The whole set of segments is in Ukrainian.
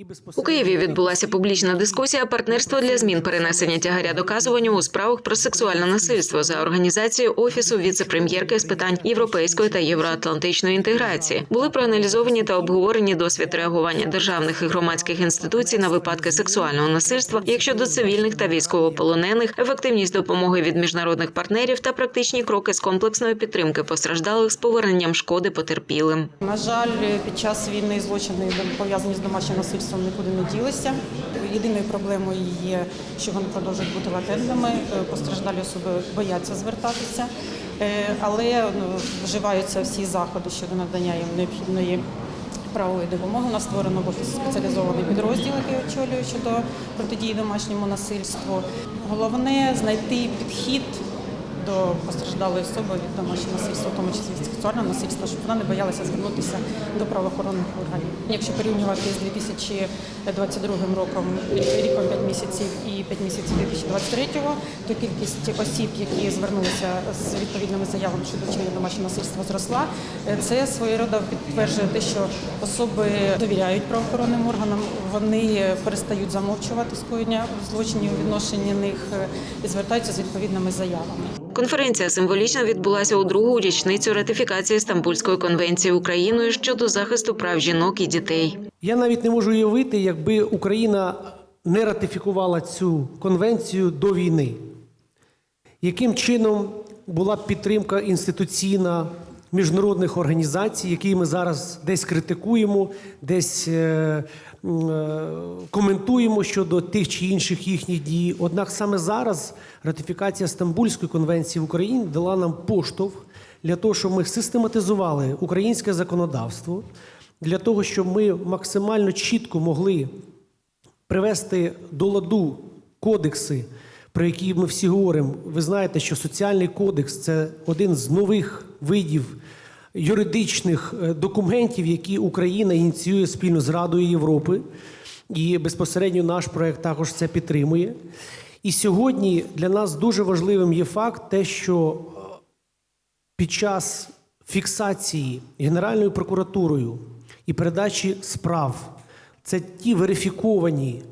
і У Києві відбулася публічна дискусія партнерство для змін. Перенесення тягаря доказування у справах про сексуальне насильство за організацією офісу віце-прем'єрки з питань європейської та євроатлантичної інтеграції. Були проаналізовані та обговорені досвід реагування державних і громадських інституцій на випадки сексуального насильства, як щодо цивільних та військовополонених, ефективність допомоги від міжнародних партнерів та практичні кроки з комплексної підтримки постраждалих з поверненням шкоди потерпілим. На жаль, під час війни злочини пов'язані з домашнім насильством нікуди не ділися. Єдиною проблемою є, що вони продовжують бути латентними. Е, Постраждалі особи бояться звертатися, Е, але ну, вживаються всі заходи щодо надання їм необхідної. Правової допомоги У нас створено в офісі спеціалізований підрозділ, який я очолюю щодо протидії домашньому насильству. Головне знайти підхід до постраждалої особи від домашнього насильства, в тому числі сексуального насильства, щоб вона не боялася звернутися до правоохоронних органів. Якщо порівнювати з 2022 роком, ріком 5 місяців і 5 місяців 2023, то кількість осіб, які звернулися з відповідними заявами щодо вчинення домашнього насильства, зросла. Це своєрода підтверджує те, що особи довіряють правоохоронним органам, вони перестають замовчувати скоєння злочинів у відношенні них і звертаються з відповідними заявами. Конференція символічно відбулася у другу річницю ратифікації Стамбульської конвенції Україною щодо захисту прав жінок і дітей. Я навіть не можу уявити, якби Україна не ратифікувала цю конвенцію до війни. Яким чином була б підтримка інституційна міжнародних організацій, які ми зараз десь критикуємо, десь е, коментуємо щодо тих чи інших їхніх дій. Однак саме зараз ратифікація Стамбульської конвенції в Україні дала нам поштовх для того, щоб ми систематизували українське законодавство, для того, щоб ми максимально чітко могли привести до ладу кодекси, про які ми всі говоримо. Ви знаєте, що соціальний кодекс це один з нових видів юридичних е, документів, які Україна ініціює спільно з Радою Європи. І безпосередньо наш проект також це підтримує. І сьогодні для нас дуже важливим є факт, те, що е, під час фіксації Генеральною прокуратурою і передачі справ це ті верифіковані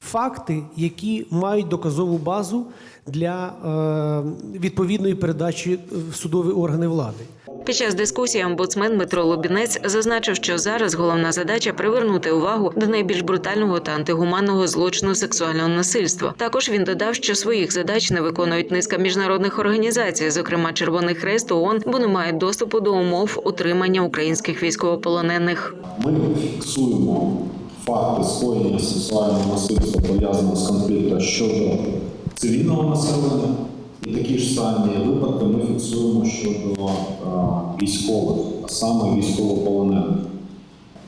факти, які мають доказову базу для е, відповідної передачі в судові органи влади. Під час дискусії омбудсмен Дмитро Лобінець зазначив, що зараз головна задача привернути увагу до найбільш брутального та антигуманного злочину сексуального насильства. Також він додав, що своїх задач не виконують низка міжнародних організацій, зокрема Червоний Хрест ООН, бо не мають доступу до умов утримання українських військовополонених. Ми фіксуємо факти скоєння сексуального насильства пов'язаного з конфліктом щодо цивільного населення. Такі ж самі випадки ми фіксуємо щодо е, військових, а саме військовополонених.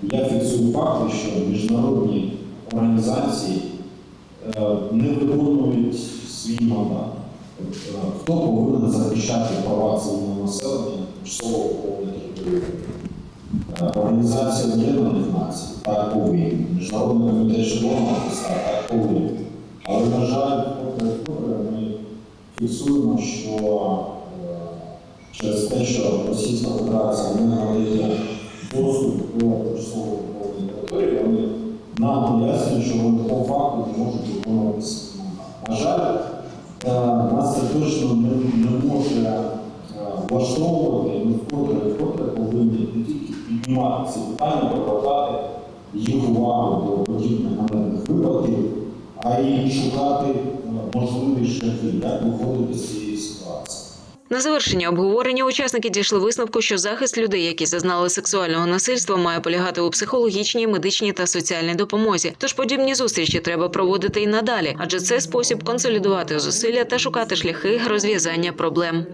Я фіксую факти, що міжнародні організації е, не виконують свій мандат. Е, Хто повинен захищати права цивільного населення тимчасово окупованих Організація Об'єднаних Націй так повинні. Міжнародний комітет Червоного Хреста так повинні. Але, на жаль, фіксуємо, що е, через те, що Російська Федерація не надає доступ до тимчасово території, вони нам пояснюють, що вони по факту не можуть виконувати свій мандат. На жаль, е, нас це точно не, не може е, влаштовувати, ми вкотре і вкотре повинні не тільки піднімати ці питання, привертати їх увагу до подібних ганебних випадків, а й шукати можливі шляхи, як виходити з цієї ситуації. На завершення обговорення учасники дійшли висновку, що захист людей, які зазнали сексуального насильства, має полягати у психологічній, медичній та соціальній допомозі. Тож подібні зустрічі треба проводити і надалі, адже це спосіб консолідувати зусилля та шукати шляхи розв'язання проблем.